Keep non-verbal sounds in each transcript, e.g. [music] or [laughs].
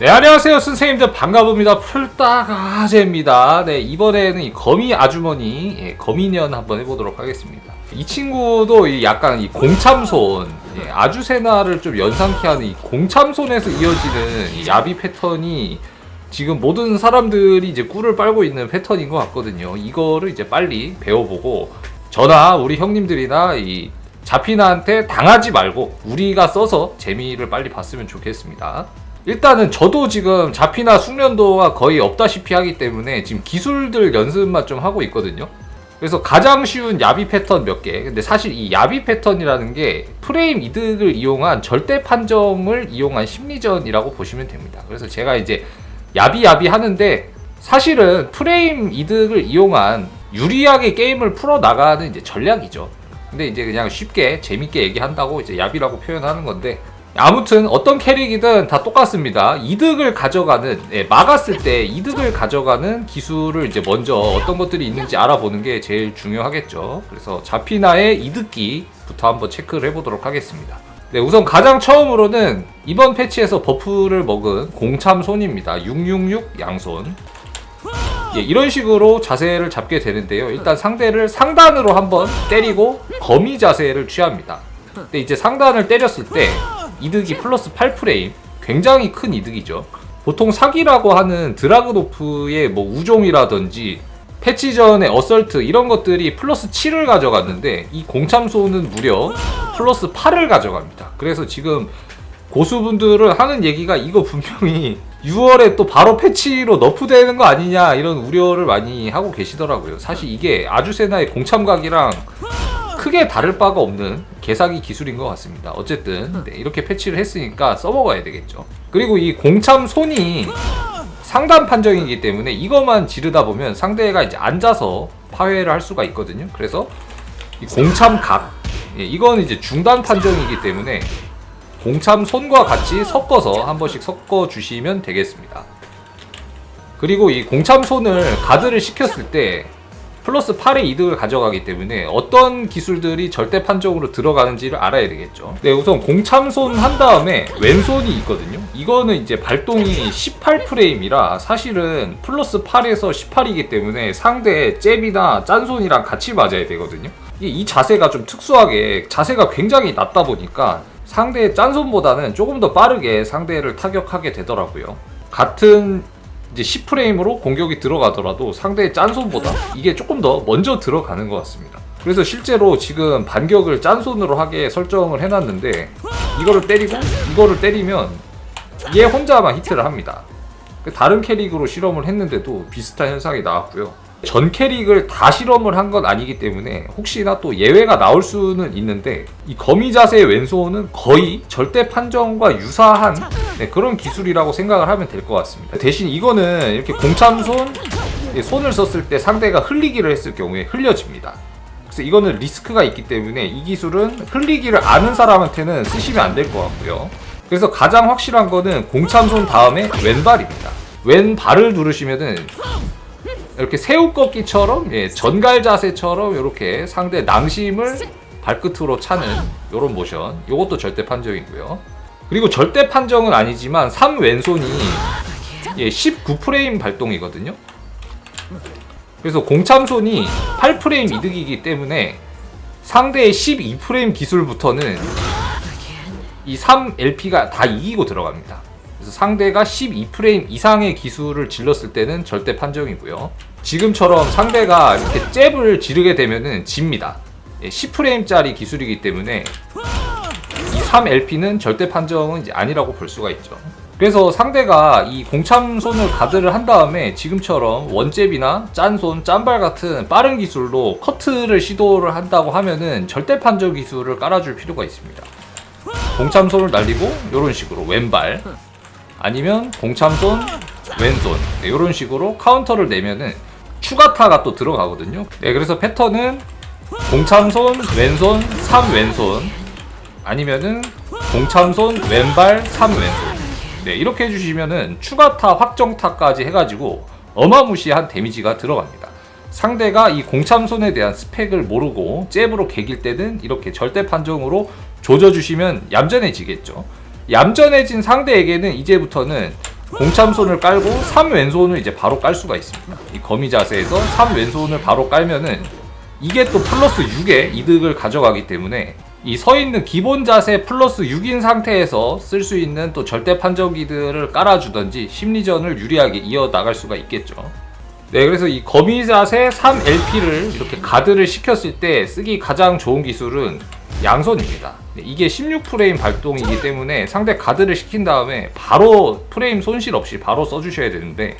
네 안녕하세요. 선생님들 반가웁니다. 풀따가제입니다. 네 이번에는 이 거미 아주머니 예, 거미년 한번 해보도록 하겠습니다. 이 친구도 이 약간 이 공참손 예, 아주세나를 좀 연상케 하는 이 공참손에서 이어지는 이 야비 패턴이 지금 모든 사람들이 이제 꿀을 빨고 있는 패턴인 것 같거든요. 이거를 이제 빨리 배워보고 저나 우리 형님들이나 이 자피나한테 당하지 말고 우리가 써서 재미를 빨리 봤으면 좋겠습니다. 일단은 저도 지금 자피나 숙련도가 거의 없다시피 하기 때문에 지금 기술들 연습만 좀 하고 있거든요. 그래서 가장 쉬운 야비 패턴 몇 개. 근데 사실 이 야비 패턴이라는 게 프레임 이득을 이용한 절대 판정을 이용한 심리전이라고 보시면 됩니다. 그래서 제가 이제 야비 야비 하는데 사실은 프레임 이득을 이용한 유리하게 게임을 풀어 나가는 이제 전략이죠. 근데 이제 그냥 쉽게 재밌게 얘기한다고 이제 야비라고 표현하는 건데 아무튼 어떤 캐릭이든 다 똑같습니다. 이득을 가져가는 예, 막았을 때 이득을 가져가는 기술을 이제 먼저 어떤 것들이 있는지 알아보는 게 제일 중요하겠죠. 그래서 자피나의 이득기부터 한번 체크를 해보도록 하겠습니다. 네, 우선 가장 처음으로는 이번 패치에서 버프를 먹은 공참손입니다. 666 양손. 예, 이런 식으로 자세를 잡게 되는데요. 일단 상대를 상단으로 한번 때리고 거미 자세를 취합니다. 근데 이제 상단을 때렸을 때 이득이 플러스 8프레임 굉장히 큰 이득이죠. 보통 사기라고 하는 드라그노프의 뭐 우종이라든지 패치 전의 어설트 이런 것들이 플러스 7을 가져갔는데 이 공참소는 무려 플러스 8을 가져갑니다. 그래서 지금 고수분들은 하는 얘기가 이거 분명히 6월에 또 바로 패치로 너프되는 거 아니냐 이런 우려를 많이 하고 계시더라고요. 사실 이게 아주세나의 공참각이랑 크게 다를 바가 없는 개사기 기술인 것 같습니다. 어쨌든 네, 이렇게 패치를 했으니까 써먹어야 되겠죠. 그리고 이 공참 손이 상단 판정이기 때문에 이것만 지르다 보면 상대가 이제 앉아서 파회를 할 수가 있거든요. 그래서 이 공참 각 예, 이건 이제 중단 판정이기 때문에 공참 손과 같이 섞어서 한 번씩 섞어 주시면 되겠습니다. 그리고 이 공참 손을 가드를 시켰을 때 플러스 8의 이득을 가져가기 때문에 어떤 기술들이 절대 판정으로 들어가는지를 알아야 되겠죠. 네, 우선 공참손 한 다음에 왼손이 있거든요. 이거는 이제 발동이 18프레임이라 사실은 플러스 8에서 18이기 때문에 상대의 잽이나 짠손이랑 같이 맞아야 되거든요. 이, 이 자세가 좀 특수하게 자세가 굉장히 낮다 보니까 상대의 짠손보다는 조금 더 빠르게 상대를 타격하게 되더라고요. 같은 이제 10프레임으로 공격이 들어가더라도 상대의 짠손보다 이게 조금 더 먼저 들어가는 것 같습니다. 그래서 실제로 지금 반격을 짠손으로 하게 설정을 해놨는데 이거를 때리고 이거를 때리면 얘 혼자만 히트를 합니다. 그 다른 캐릭으로 실험을 했는데도 비슷한 현상이 나왔고요. 전 캐릭을 다 실험을 한 건 아니기 때문에 혹시나 또 예외가 나올 수는 있는데 이 거미 자세의 왼손은 거의 절대 판정과 유사한 네, 그런 기술이라고 생각을 하면 될 것 같습니다. 대신 이거는 이렇게 공참손 예, 손을 썼을 때 상대가 흘리기를 했을 경우에 흘려집니다. 그래서 이거는 리스크가 있기 때문에 이 기술은 흘리기를 아는 사람한테는 쓰시면 안 될 것 같고요. 그래서 가장 확실한 거는 공참손 다음에 왼발입니다. 왼발을 누르시면은 이렇게 새우 꺾기처럼 예, 전갈 자세처럼 이렇게 상대 낭심을 발끝으로 차는 이런 모션. 이것도 절대 판정이고요. 그리고 절대 판정은 아니지만 3 왼손이 예, 19프레임 발동이거든요. 그래서 공참손이 8프레임 이득이기 때문에 상대의 12프레임 기술부터는 이 3LP가 다 이기고 들어갑니다. 그래서 상대가 12프레임 이상의 기술을 질렀을 때는 절대 판정이고요. 지금처럼 상대가 이렇게 잽을 지르게 되면은 집니다. 10프레임짜리 기술이기 때문에 이 3LP는 절대 판정은 이제 아니라고 볼 수가 있죠. 그래서 상대가 이 공참손을 가드를 한 다음에 지금처럼 원잽이나 짠손, 짠발 같은 빠른 기술로 커트를 시도를 한다고 하면은 절대 판정 기술을 깔아줄 필요가 있습니다. 공참손을 날리고 이런 식으로 왼발 아니면 공참손 왼손. 네, 이런 식으로 카운터를 내면은 추가타가 또 들어가거든요. 네, 그래서 패턴은 공참손 왼손 3 왼손. 아니면은 공참손 왼발 3 왼손. 네 이렇게 해주시면은 추가타 확정타까지 해가지고 어마무시한 데미지가 들어갑니다. 상대가 이 공참손에 대한 스펙을 모르고 잽으로 개길 때는 이렇게 절대 판정으로 조져주시면 얌전해지겠죠 얌전해진 상대에게는 이제부터는 공참손을 깔고 3 왼손을 이제 바로 깔 수가 있습니다. 이 거미 자세에서 3 왼손을 바로 깔면은 이게 또 플러스 6의 이득을 가져가기 때문에 이 서 있는 기본 자세 플러스 6인 상태에서 쓸 수 있는 또 절대 판정기들을 깔아주던지 심리전을 유리하게 이어 나갈 수가 있겠죠. 네, 그래서 이 거미 자세 3LP를 이렇게 가드를 시켰을 때 쓰기 가장 좋은 기술은 양손입니다. 네, 이게 16프레임 발동이기 때문에 상대 가드를 시킨 다음에 바로 프레임 손실 없이 바로 써주셔야 되는데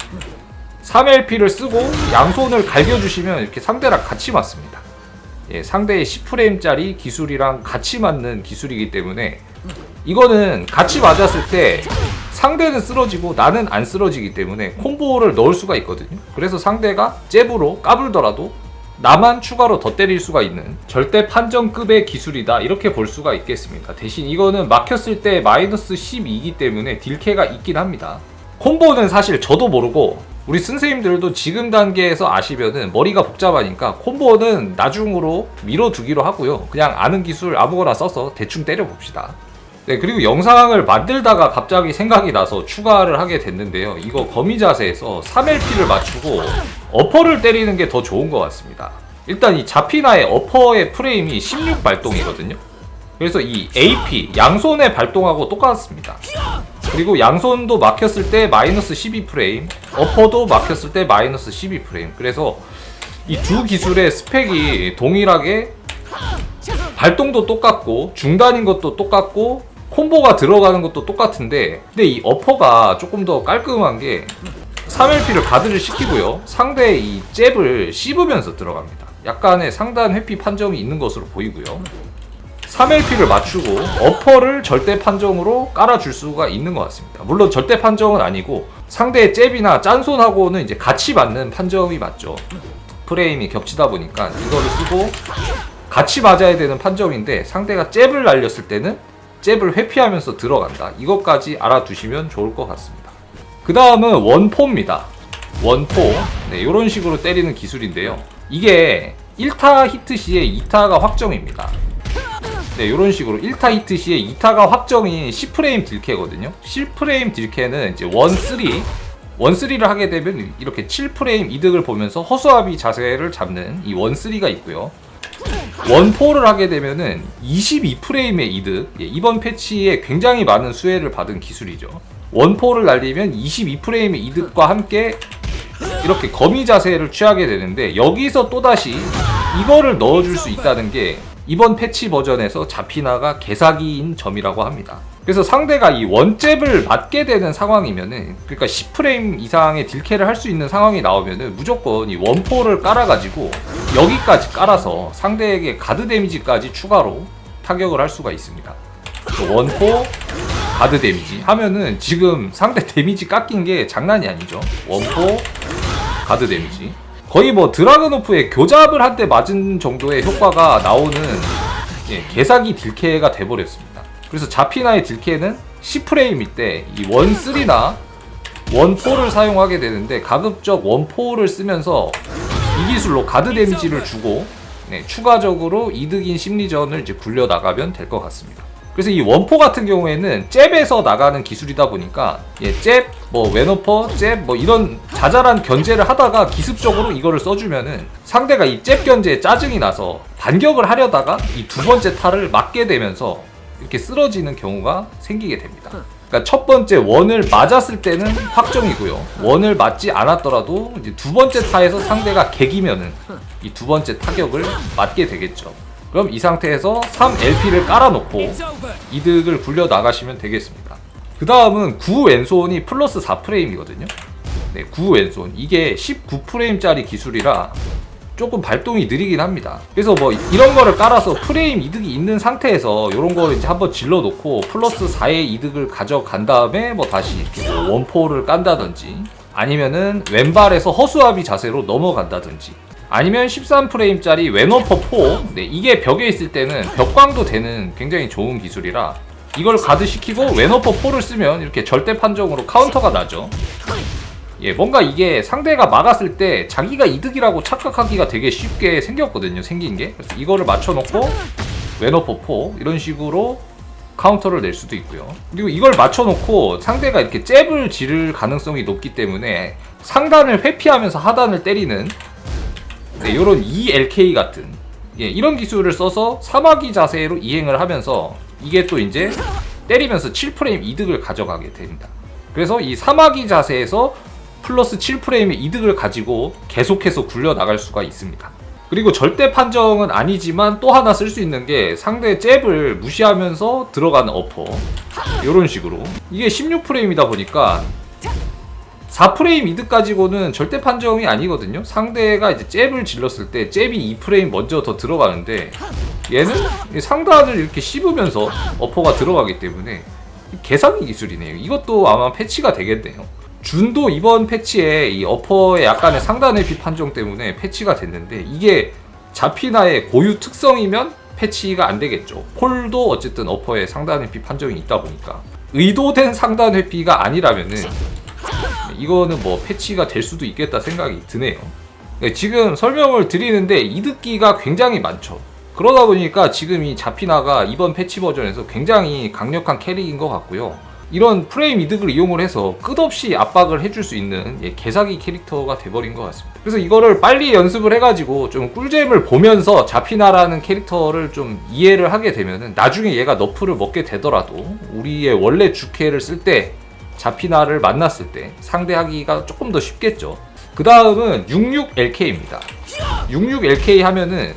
3LP를 쓰고 양손을 갈겨주시면 이렇게 상대랑 같이 맞습니다. 예, 상대의 10프레임짜리 기술이랑 같이 맞는 기술이기 때문에 이거는 같이 맞았을 때 상대는 쓰러지고 나는 안 쓰러지기 때문에 콤보를 넣을 수가 있거든요. 그래서 상대가 잽으로 까불더라도 나만 추가로 더 때릴 수가 있는 절대 판정급의 기술이다 이렇게 볼 수가 있겠습니다. 대신 이거는 막혔을 때 마이너스 12이기 때문에 딜캐가 있긴 합니다. 콤보는 사실 저도 모르고 우리 선생님들도 지금 단계에서 아시면은 머리가 복잡하니까 콤보는 나중으로 미뤄두기로 하고요. 그냥 아는 기술 아무거나 써서 대충 때려봅시다. 네, 그리고 영상을 만들다가 갑자기 생각이 나서 추가를 하게 됐는데요. 이거 거미 자세에서 3LP를 맞추고 어퍼를 때리는 게 더 좋은 것 같습니다. 일단 이 자피나의 어퍼의 프레임이 16 발동이거든요. 그래서 이 AP, 양손의 발동하고 똑같습니다. 그리고 양손도 막혔을 때 마이너스 12프레임, 어퍼도 막혔을 때 마이너스 12프레임. 그래서 이 두 기술의 스펙이 동일하게 발동도 똑같고 중단인 것도 똑같고 콤보가 들어가는 것도 똑같은데 근데 이 어퍼가 조금 더 깔끔한 게 3LP를 가드를 시키고요. 상대의 이 잽을 씹으면서 들어갑니다. 약간의 상단 회피 판정이 있는 것으로 보이고요. 3LP를 맞추고 어퍼를 절대 판정으로 깔아줄 수가 있는 것 같습니다. 물론 절대 판정은 아니고 상대의 잽이나 짠손하고는 이제 같이 맞는 판정이 맞죠. 프레임이 겹치다 보니까 이거를 쓰고 같이 맞아야 되는 판정인데 상대가 잽을 날렸을 때는 잽을 회피하면서 들어간다. 이것까지 알아두시면 좋을 것 같습니다. 그 다음은 원포입니다. 원포. 네, 이런 식으로 때리는 기술인데요. 이게 1타 히트 시에 2타가 확정입니다. 네, 이런 식으로 1타 히트 시에 2타가 확정인 10프레임 딜캐거든요. 10프레임 딜캐는 이제 원 3, 원 3를 하게 되면 이렇게 7프레임 이득을 보면서 허수아비 자세를 잡는 이 원 3가 있고요. 원포를 하게 되면은 22프레임의 이득 예, 이번 패치에 굉장히 많은 수혜를 받은 기술이죠 원포를 날리면 22프레임의 이득과 함께 이렇게 거미 자세를 취하게 되는데 여기서 또다시 이거를 넣어줄 수 있다는 게 이번 패치 버전에서 자피나가 개사기인 점이라고 합니다. 그래서 상대가 이 원잽을 맞게 되는 상황이면은 그러니까 10프레임 이상의 딜캐를 할 수 있는 상황이 나오면은 무조건 이 원포를 깔아가지고 여기까지 깔아서 상대에게 가드 데미지까지 추가로 타격을 할 수가 있습니다. 그 원포 가드 데미지 하면은 지금 상대 데미지 깎인 게 장난이 아니죠. 원포 가드 데미지. 거의 뭐 드라그노프의 교잡을 한 대 맞은 정도의 효과가 나오는 예, 개사기 딜캐가 돼버렸습니다. 그래서 자피나의 딜캐는 10프레임일 때 이 원3나 원4를 사용하게 되는데 가급적 원4를 쓰면서 이 기술로 가드 데미지를 주고 네, 추가적으로 이득인 심리전을 이제 굴려 나가면 될 것 같습니다. 그래서 이 원포 같은 경우에는 잽에서 나가는 기술이다 보니까 예, 잽, 뭐 웨너퍼, 잽, 뭐 이런 자잘한 견제를 하다가 기습적으로 이거를 써주면은 상대가 이 잽 견제에 짜증이 나서 반격을 하려다가 이 두 번째 탈을 맞게 되면서 이렇게 쓰러지는 경우가 생기게 됩니다. 그러니까 첫 번째 원을 맞았을 때는 확정이고요. 원을 맞지 않았더라도 이제 두 번째 타에서 상대가 개기면은 이 두 번째 타격을 맞게 되겠죠. 그럼 이 상태에서 3LP를 깔아놓고 이득을 굴려 나가시면 되겠습니다. 그 다음은 9 왼손이 플러스 4프레임이거든요. 네, 9 왼손. 이게 19프레임짜리 기술이라 조금 발동이 느리긴 합니다. 그래서 뭐 이런 거를 깔아서 프레임 이득이 있는 상태에서 이런 거를 이제 한번 질러 놓고 플러스 4의 이득을 가져간 다음에 뭐 다시 이렇게 뭐 원포를 깐다든지 아니면은 왼발에서 허수아비 자세로 넘어간다든지 아니면 13프레임짜리 왼어퍼 4 네, 이게 벽에 있을 때는 벽광도 되는 굉장히 좋은 기술이라 이걸 가드 시키고 왼어퍼 4를 쓰면 이렇게 절대 판정으로 카운터가 나죠 예, 뭔가 이게 상대가 막았을 때 자기가 이득이라고 착각하기가 되게 쉽게 생겼거든요, 생긴 게. 그래서 이거를 맞춰놓고 4 이런 식으로 카운터를 낼 수도 있고요. 그리고 이걸 맞춰놓고 상대가 이렇게 잽을 지를 가능성이 높기 때문에 상단을 회피하면서 하단을 때리는 네, 이런 ELK 같은 예, 이런 기술을 써서 사마귀 자세로 이행을 하면서 이게 또 이제 때리면서 7프레임 이득을 가져가게 됩니다. 그래서 이 사마귀 자세에서 플러스 7프레임의 이득을 가지고 계속해서 굴려 나갈 수가 있습니다. 그리고 절대 판정은 아니지만 또 하나 쓸 수 있는 게 상대의 잽을 무시하면서 들어가는 어퍼 이런 식으로 이게 16프레임이다 보니까 4프레임 이득 가지고는 절대 판정이 아니거든요. 상대가 이제 잽을 질렀을 때 잽이 2프레임 먼저 더 들어가는데 얘는 이 상단을 이렇게 씹으면서 어퍼가 들어가기 때문에 계산기 기술이네요. 이것도 아마 패치가 되겠네요. 준도 이번 패치에 이 어퍼의 약간의 상단 회피 판정 때문에 패치가 됐는데 이게 자피나의 고유 특성이면 패치가 안 되겠죠. 폴도 어쨌든 어퍼의 상단 회피 판정이 있다 보니까 의도된 상단 회피가 아니라면은 이거는 뭐 패치가 될 수도 있겠다 생각이 드네요. 네, 지금 설명을 드리는데 이득기가 굉장히 많죠. 그러다 보니까 지금 이 자피나가 이번 패치 버전에서 굉장히 강력한 캐릭인 것 같고요. 이런 프레임 이득을 이용을 해서 끝없이 압박을 해줄 수 있는 예, 개사기 캐릭터가 돼버린 것 같습니다. 그래서 이거를 빨리 연습을 해가지고 좀 꿀잼을 보면서 자피나라는 캐릭터를 좀 이해를 하게 되면은 나중에 얘가 너프를 먹게 되더라도 우리의 원래 주캐를 쓸 때 자피나를 만났을 때 상대하기가 조금 더 쉽겠죠. 그 다음은 66LK입니다. 66LK 하면은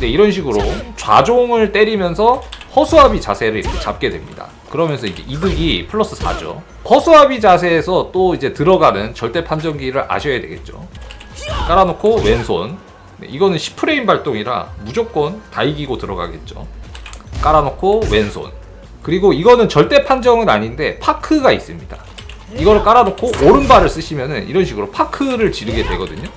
네, 이런 식으로 좌종을 때리면서 허수아비 자세를 이렇게 잡게 됩니다. 그러면서 이제 이득이 플러스 4죠. 허수아비 자세에서 또 이제 들어가는 절대 판정기를 아셔야 되겠죠. 깔아놓고 왼손. 네, 이거는 10프레임 발동이라 무조건 다 이기고 들어가겠죠. 깔아놓고 왼손. 그리고 이거는 절대 판정은 아닌데 파크가 있습니다. 이거를 깔아놓고 오른발을 쓰시면은 이런 식으로 파크를 지르게 되거든요.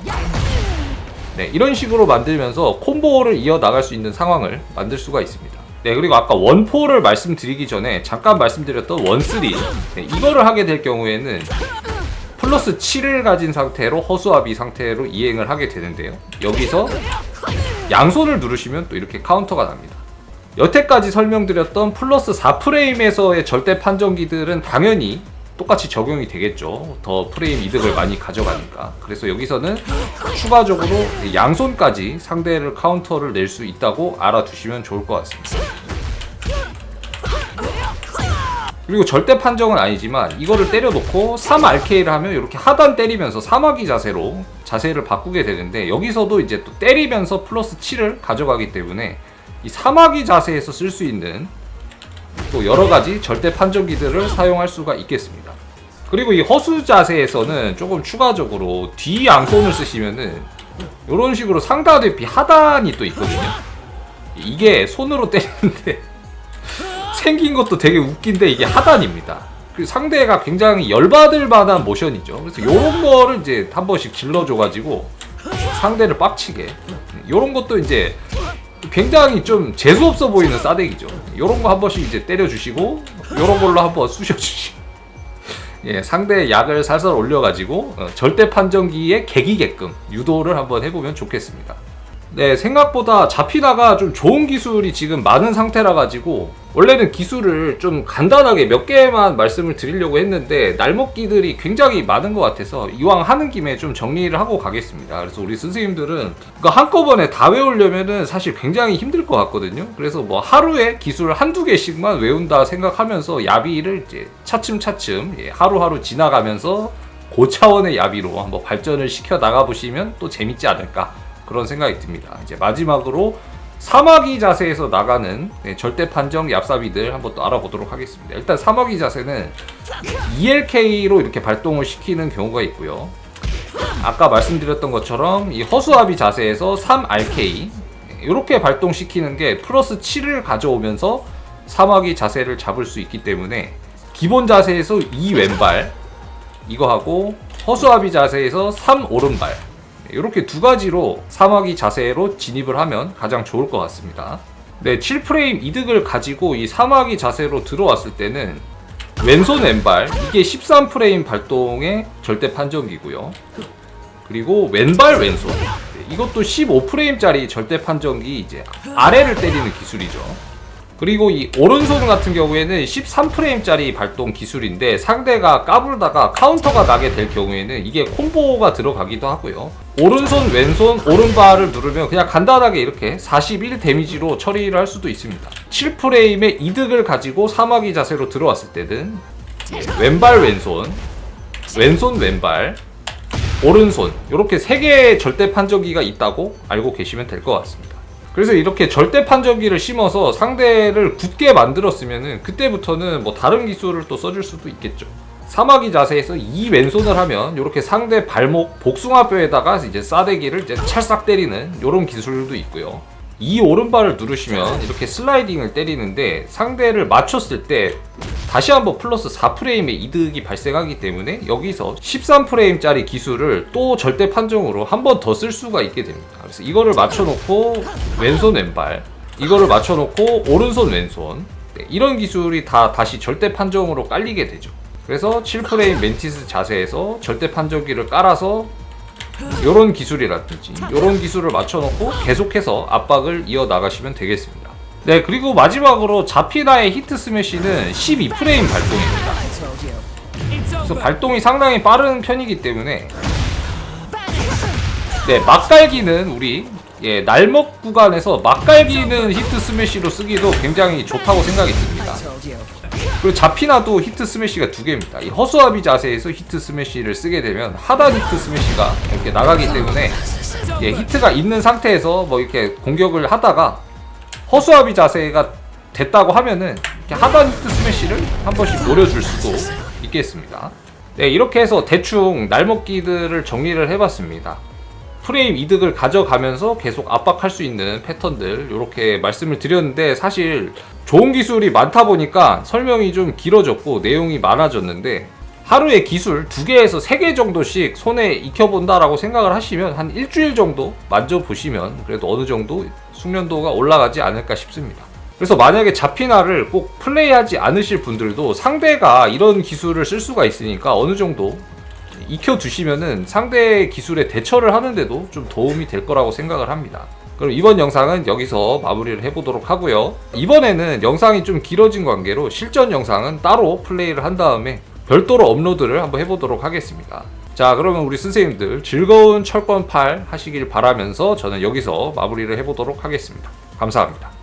네, 이런 식으로 만들면서 콤보를 이어 나갈 수 있는 상황을 만들 수가 있습니다. 네, 그리고 아까 원포를 말씀드리기 전에 잠깐 말씀드렸던 원쓰리 네, 이거를 하게 될 경우에는 플러스 7을 가진 상태로 허수아비 상태로 이행을 하게 되는데요. 여기서 양손을 누르시면 또 이렇게 카운터가 납니다. 여태까지 설명드렸던 플러스 4프레임에서의 절대 판정기들은 당연히 똑같이 적용이 되겠죠. 더 프레임 이득을 많이 가져가니까. 그래서 여기서는 추가적으로 양손까지 상대를 카운터를 낼 수 있다고 알아두시면 좋을 것 같습니다. 그리고 절대 판정은 아니지만 이거를 때려놓고 3RK를 하면 이렇게 하단 때리면서 사마귀 자세로 자세를 바꾸게 되는데 여기서도 이제 또 때리면서 플러스 7을 가져가기 때문에 이 사마귀 자세에서 쓸 수 있는 또 여러 가지 절대 판정기들을 사용할 수가 있겠습니다. 그리고 이 허수 자세에서는 조금 추가적으로 뒤 양손을 쓰시면은 이런 식으로 상단 대비 하단이 또 있거든요. 이게 손으로 때리는데 [laughs] 생긴 것도 되게 웃긴데 이게 하단입니다. 그 상대가 굉장히 열받을 만한 모션이죠. 그래서 이런 거를 이제 한 번씩 질러줘가지고 상대를 빡치게. 이런 것도 이제 굉장히 좀 재수 없어 보이는 싸대기죠. 이런 거 한 번씩 이제 때려주시고 이런 걸로 한번 쑤셔주시고. 예, 상대의 약을 살살 올려가지고 어, 절대 판정기에 개기게끔 유도를 한번 해보면 좋겠습니다. 네, 생각보다 잡히다가 좀 좋은 기술이 지금 많은 상태라 가지고 원래는 기술을 좀 간단하게 몇 개만 말씀을 드리려고 했는데 날먹기들이 굉장히 많은 것 같아서 이왕 하는 김에 좀 정리를 하고 가겠습니다. 그래서 우리 선생님들은 그거 한꺼번에 다 외우려면은 사실 굉장히 힘들 것 같거든요. 그래서 뭐 하루에 기술 한두 개씩만 외운다 생각하면서 야비를 이제 차츰차츰 예, 하루하루 지나가면서 고차원의 야비로 한번 발전을 시켜 나가 보시면 또 재밌지 않을까 그런 생각이 듭니다. 이제 마지막으로 사마귀 자세에서 나가는 네, 절대 판정 얍삽이들 한번 또 알아보도록 하겠습니다. 일단 사마귀 자세는 ELK로 이렇게 발동을 시키는 경우가 있고요. 아까 말씀드렸던 것처럼 이 허수아비 자세에서 3RK 이렇게 발동시키는 게 플러스 7을 가져오면서 사마귀 자세를 잡을 수 있기 때문에 기본 자세에서 2 왼발 이거 하고 허수아비 자세에서 3 오른발 이렇게 두 가지로 사마귀 자세로 진입을 하면 가장 좋을 것 같습니다. 네, 7프레임 이득을 가지고 이 사마귀 자세로 들어왔을 때는 왼손 왼발 이게 13프레임 발동의 절대 판정기고요. 그리고 왼발 왼손 네, 이것도 15프레임짜리 절대 판정기 이제 아래를 때리는 기술이죠. 그리고 이 오른손 같은 경우에는 13프레임짜리 발동 기술인데 상대가 까불다가 카운터가 나게 될 경우에는 이게 콤보가 들어가기도 하고요. 오른손, 왼손, 오른발을 누르면 그냥 간단하게 이렇게 41 데미지로 처리를 할 수도 있습니다. 7프레임의 이득을 가지고 사마귀 자세로 들어왔을 때는 예, 왼발, 왼손, 왼손, 왼발, 오른손 이렇게 세 개의 절대 판정기가 있다고 알고 계시면 될 것 같습니다. 그래서 이렇게 절대 판정기를 심어서 상대를 굳게 만들었으면은 그때부터는 뭐 다른 기술을 또 써줄 수도 있겠죠. 사마귀 자세에서 이 왼손을 하면 이렇게 상대 발목 복숭아뼈에다가 이제 싸대기를 이제 찰싹 때리는 이런 기술도 있고요. 이 오른발을 누르시면 이렇게 슬라이딩을 때리는데 상대를 맞췄을 때 다시 한번 플러스 4프레임의 이득이 발생하기 때문에 여기서 13프레임짜리 기술을 또 절대 판정으로 한 번 더 쓸 수가 있게 됩니다. 그래서 이거를 맞춰놓고 왼손 왼발, 이거를 맞춰놓고 오른손 왼손 네, 이런 기술이 다 다시 절대 판정으로 깔리게 되죠. 그래서 7프레임 멘티스 자세에서 절대 판정기를 깔아서 요런 기술이라든지 요런 기술을 맞춰놓고 계속해서 압박을 이어나가시면 되겠습니다. 네, 그리고 마지막으로 자피나의 히트 스매시는 12프레임 발동입니다. 그래서 발동이 상당히 빠른 편이기 때문에 네, 막갈기는 우리 예, 날먹 구간에서 막갈기는 히트 스매시로 쓰기도 굉장히 좋다고 생각이 듭니다. 그리고 자피나도 히트 스매시가 두 개입니다. 이 허수아비 자세에서 히트 스매시를 쓰게 되면 하단 히트 스매시가 이렇게 나가기 때문에 예, 히트가 있는 상태에서 뭐 이렇게 공격을 하다가 허수아비 자세가 됐다고 하면은 이렇게 하단 히트 스매시를 한 번씩 노려줄 수도 있겠습니다. 네, 이렇게 해서 대충 날먹기들을 정리를 해봤습니다. 프레임 이득을 가져가면서 계속 압박할 수 있는 패턴들 이렇게 말씀을 드렸는데 사실 좋은 기술이 많다 보니까 설명이 좀 길어졌고 내용이 많아졌는데 하루에 기술 두 개에서 세개 정도씩 손에 익혀본다라고 생각을 하시면 한 일주일 정도 만져보시면 그래도 어느 정도 숙련도가 올라가지 않을까 싶습니다. 그래서 만약에 자피나를 꼭 플레이하지 않으실 분들도 상대가 이런 기술을 쓸 수가 있으니까 어느 정도 익혀두시면은 상대 기술에 대처를 하는데도 좀 도움이 될 거라고 생각을 합니다. 그럼 이번 영상은 여기서 마무리를 해보도록 하고요. 이번에는 영상이 좀 길어진 관계로 실전 영상은 따로 플레이를 한 다음에 별도로 업로드를 한번 해보도록 하겠습니다. 자, 그러면 우리 선생님들 즐거운 철권 8 하시길 바라면서 저는 여기서 마무리를 해보도록 하겠습니다. 감사합니다.